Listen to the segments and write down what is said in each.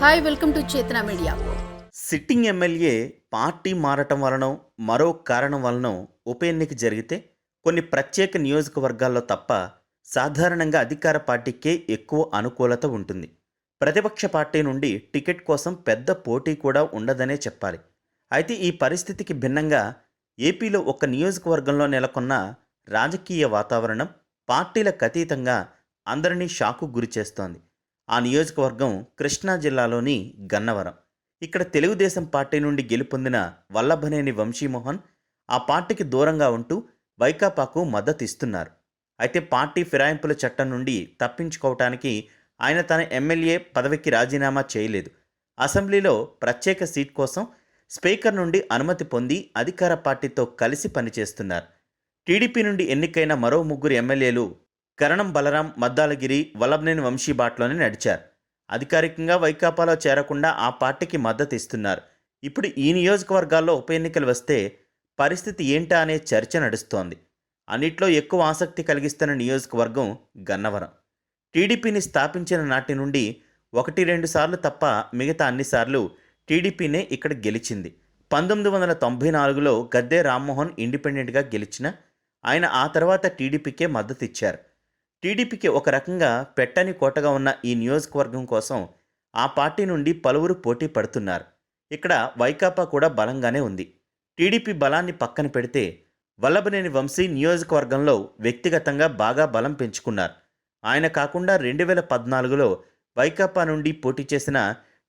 Hi welcome to Chetana media. Sitting MLA party మారటం వలన మరో కారణం వలన ఉప ఎన్నిక జరిగితే కొన్ని ప్రత్యేక నియోజకవర్గాల్లో తప్ప సాధారణంగా అధికార పార్టీకే ఎక్కువ అనుకూలత ఉంటుంది. ప్రతిపక్ష పార్టీ నుండి టికెట్ కోసం పెద్ద పోటీ కూడా ఉండదనే చెప్పాలి. అయితే ఈ పరిస్థితికి భిన్నంగా ఏపీలో ఒక నియోజకవర్గంలో నెలకొన్న రాజకీయ వాతావరణం పార్టీలకు అతీతంగా అందరినీ షాకు గురిచేస్తోంది. ఆ నియోజకవర్గం కృష్ణా జిల్లాలోని గన్నవరం. ఇక్కడ తెలుగుదేశం పార్టీ నుండి గెలుపొందిన వల్లభనేని వంశీమోహన్ ఆ పార్టీకి దూరంగా ఉంటూ వైకాపాకు మద్దతు ఇస్తున్నారు అయితే పార్టీ ఫిరాయింపుల చట్టం నుండి తప్పించుకోవటానికి ఆయన తన ఎమ్మెల్యే పదవికి రాజీనామా చేయలేదు. అసెంబ్లీలో ప్రత్యేక సీట్ కోసం స్పీకర్ నుండి అనుమతి పొంది అధికార పార్టీతో కలిసి పనిచేస్తున్నారు. టీడీపీ నుండి ఎన్నికైన మరో ముగ్గురు ఎమ్మెల్యేలు కరణం బలరాం మద్దాలగిరి వల్లభనేని వంశీ బాటలోనే నడిచారు. అధికారికంగా వైకాపాలో చేరకుండా ఆ పార్టీకి మద్దతు ఇస్తున్నారు. ఇప్పుడు ఈ నియోజకవర్గాల్లో ఉప ఎన్నికలు వస్తే పరిస్థితి ఏంటా అనే చర్చ నడుస్తోంది. అన్నిట్లో ఎక్కువ ఆసక్తి కలిగిస్తున్న నియోజకవర్గం గన్నవరం. టీడీపీని స్థాపించిన నాటి నుండి ఒకటి రెండు సార్లు తప్ప మిగతా అన్నిసార్లు టీడీపీనే ఇక్కడ గెలిచింది. పంతొమ్మిది వందల తొంభై నాలుగులో గద్దే రామ్మోహన్ ఇండిపెండెంట్గా గెలిచిన ఆయన ఆ తర్వాత టీడీపీకే మద్దతు ఇచ్చారు. టీడీపీకి ఒక రకంగా పెట్టని కోటగా ఉన్న ఈ నియోజకవర్గం కోసం ఆ పార్టీ నుండి పలువురు పోటీ పడుతున్నారు. ఇక్కడ వైకాపా కూడా బలంగానే ఉంది. టీడీపీ బలాన్ని పక్కన పెడితే వల్లభనేని వంశీ నియోజకవర్గంలో వ్యక్తిగతంగా బాగా బలం పెంచుకున్నారు. ఆయన కాకుండా రెండు వేల పద్నాలుగులో వైకాపా నుండి పోటీ చేసిన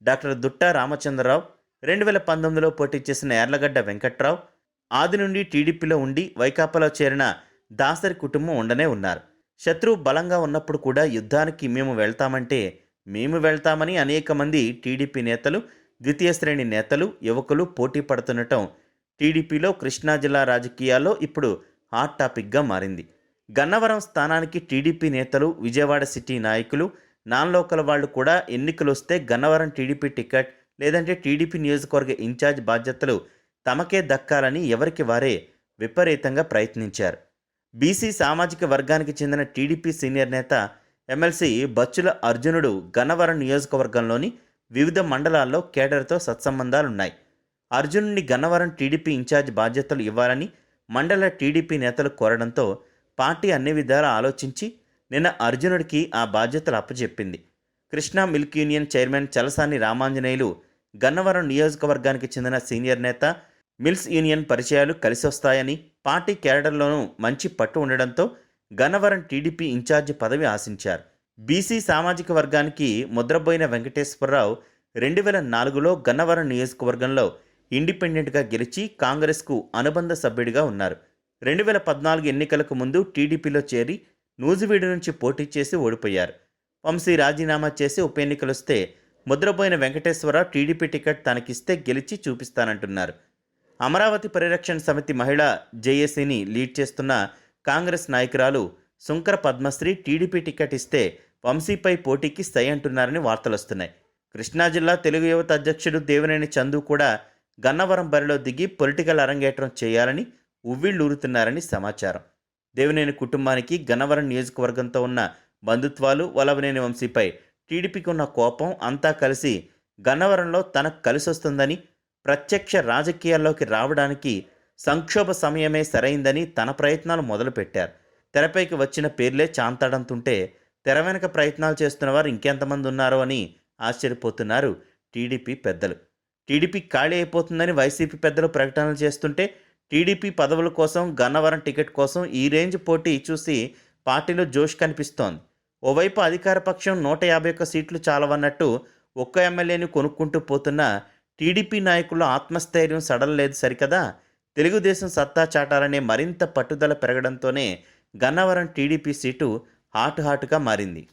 డాక్టర్ దుట్టా రామచంద్రరావు రెండు వేల పంతొమ్మిదిలో పోటీ చేసిన ఎర్లగడ్డ వెంకట్రావు ఆది నుండి టీడీపీలో ఉండి వైకాపాలో చేరిన దాసరి కుటుంబం ఉండనే ఉన్నారు. శత్రువు బలంగా ఉన్నప్పుడు కూడా యుద్ధానికి మేము వెళ్తామంటే మేము వెళ్తామని అనేక మంది టీడీపీ నేతలు ద్వితీయ శ్రేణి నేతలు యువకులు పోటీ పడుతుండటం టీడీపీలో కృష్ణా జిల్లా రాజకీయాల్లో ఇప్పుడు హాట్ టాపిక్గా మారింది. గన్నవరం స్థానానికి టీడీపీ నేతలు విజయవాడ సిటీ నాయకులు నాన్ లోకల్ వాళ్ళు కూడా ఎన్నికలు వస్తే గన్నవరం టీడీపీ టికెట్ లేదంటే టీడీపీ నియోజకవర్గ ఇన్ఛార్జ్ బాధ్యతలు తమకే దక్కాలని ఎవరికి వారే విపరీతంగా ప్రయత్నించారు. బీసీ సామాజిక వర్గానికి చెందిన టీడీపీ సీనియర్ నేత ఎమ్మెల్సీ బచ్చుల అర్జునుడు గన్నవరం నియోజకవర్గంలోని వివిధ మండలాల్లో కేడర్తో సత్సంబంధాలున్నాయి. అర్జునుడిని గన్నవరం టీడీపీ ఇన్ఛార్జ్ బాధ్యతలు ఇవ్వాలని మండల టీడీపీ నేతలు కోరడంతో పార్టీ అన్ని విధాలా ఆలోచించి నిన్న అర్జునుడికి ఆ బాధ్యతలు అప్పచెప్పింది. Krishna milk union chairman Chalasani Ramanjaneyulu Gannavaram నియోజకవర్గానికి చెందిన సీనియర్ నేత మిల్స్ యూనియన్ పరిచయాలు కలిసొస్తాయని పార్టీ క్యాడర్లోనూ మంచి పట్టు ఉండడంతో గన్నవరం టీడీపీ ఇన్ఛార్జి పదవి ఆశించారు. బీసీ సామాజిక వర్గానికి ముద్రబోయిన వెంకటేశ్వరరావు రెండు వేల నాలుగులో గన్నవరం నియోజకవర్గంలో ఇండిపెండెంట్గా గెలిచి కాంగ్రెస్కు అనుబంధ సభ్యుడిగా ఉన్నారు. రెండు వేల పద్నాలుగు ఎన్నికలకు ముందు టీడీపీలో చేరి నూజివీడు నుంచి పోటీ చేసి ఓడిపోయారు. వంశీ రాజీనామా చేసి ఉప ఎన్నికలు వస్తే ముద్రపోయిన వెంకటేశ్వరరావు టీడీపీ టికెట్ తనకిస్తే గెలిచి చూపిస్తానంటున్నారు. అమరావతి పరిరక్షణ సమితి మహిళా జేఏసీని లీడ్ చేస్తున్న కాంగ్రెస్ నాయకురాలు శుంకర పద్మశ్రీ టీడీపీ టికెట్ ఇస్తే వంశీపై పోటీకి సై అంటున్నారని వార్తలొస్తున్నాయి కృష్ణా జిల్లా తెలుగు యువత అధ్యక్షుడు దేవినేని చందు కూడా గన్నవరం బరిలో దిగి పొలిటికల్ అరంగేట్రం చేయాలని ఉవ్విళ్ళూరుతున్నారని సమాచారం. దేవినేని కుటుంబానికి గన్నవరం నియోజకవర్గంతో ఉన్న బంధుత్వాలు వలవనేని వంశీపై టీడీపీకి ఉన్న కోపం అంతా కలిసి గన్నవరంలో తనకు కలిసొస్తుందని ప్రత్యక్ష రాజకీయాల్లోకి రావడానికి సంక్షోభ సమయమే సరైందని తన ప్రయత్నాలు మొదలుపెట్టారు. తెరపైకి వచ్చిన పేర్లే చాంతాడంతుంటే తెర వెనక ప్రయత్నాలు చేస్తున్న వారు ఇంకెంతమంది ఉన్నారో అని ఆశ్చర్యపోతున్నారు టీడీపీ పెద్దలు. టీడీపీ ఖాళీ అయిపోతుందని వైసీపీ పెద్దలు ప్రకటనలు చేస్తుంటే టీడీపీ పదవుల కోసం గన్నవరం టికెట్ కోసం ఈ రేంజ్ పోటీ చూసి పార్టీలో జోష్ కనిపిస్తోంది. ఓవైపు అధికార పక్షం నూట యాభై ఒక్క సీట్లు చాలవన్నట్టు ఒక్క ఎమ్మెల్యేని కొనుక్కుంటూ పోతున్న టీడీపీ నాయకుల ఆత్మస్థైర్యం సడలలేదు సరికదా? తెలుగుదేశం సత్తా చాటాలనే మరింత పట్టుదల పెరగడంతోనే గన్నవరం టీడీపీ సీటు హాట్ హాట్గా మారింది.